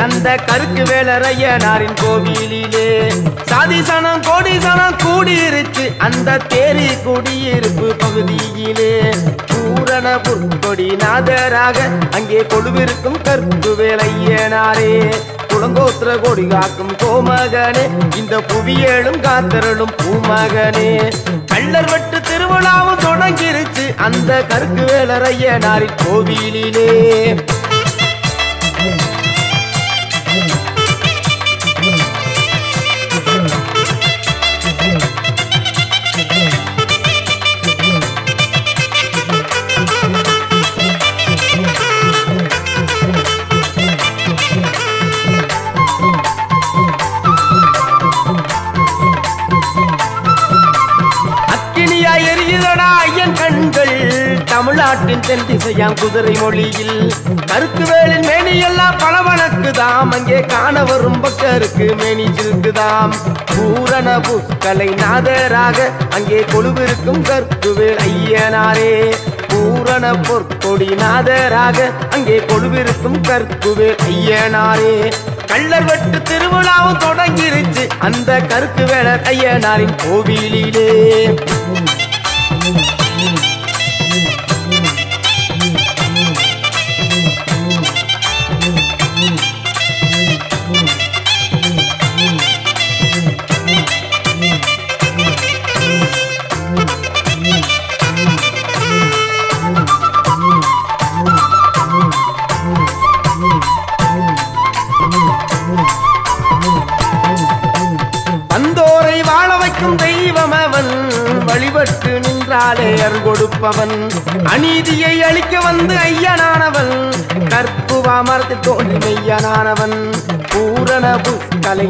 அந்த கருக்கு வேலரையனாரின் கோவிலிலே கோடி சனம் கூடியிருச்சு. அந்த தேரி குடியிருப்பு பகுதியிலே பூரண புற்கொடி நாதராக அங்கே கொழுவிருக்கும் கற்பு வேலையனாரே. குளங்கோத்திர கொடி காக்கும் கோமகனே இந்த புவியேழும் காத்தரலும் பூமகனே. கள்ளர் வெட்டு திருவிழாவும் தொடங்கிருச்சு. அந்த கருக்கு வேலரையனாரின் கோவிலிலே அக்கினியா எரியுதடா. தமிழ்நாட்டின் தென் திசையாம் குதிரை மொழியில். கருக்கு வேலின் மேனி எல்லாம் பளபளக்குதாம் அங்கே காண வரும் பக்கருக்கு மேனி சிறுக்குதாம். பூரண புஷ்கலை நாதராக அங்கே கொழுவிருக்கும் கற்கு ஐயனாரே. பூரண பொற்கொடி நாதராக அங்கே கொழுவிருக்கும் கற்குவேல் ஐயனாரே. கள்ளர் வெட்டு திருவிழாவும் தொடங்கிருச்சு. அந்த கருக்கு வேள ஐயனாரின் கோவிலிலே. காக்கும் தெய்வம் அவன் வழிபட்டு நின்றாலே அருள் கொடுப்பவன் அநீதியை அழிக்க வந்து ஐயனானவன் கற்புவா மரத்தில் தோன்றி மெய்யனானவன். பூரணபு புஷ்கலை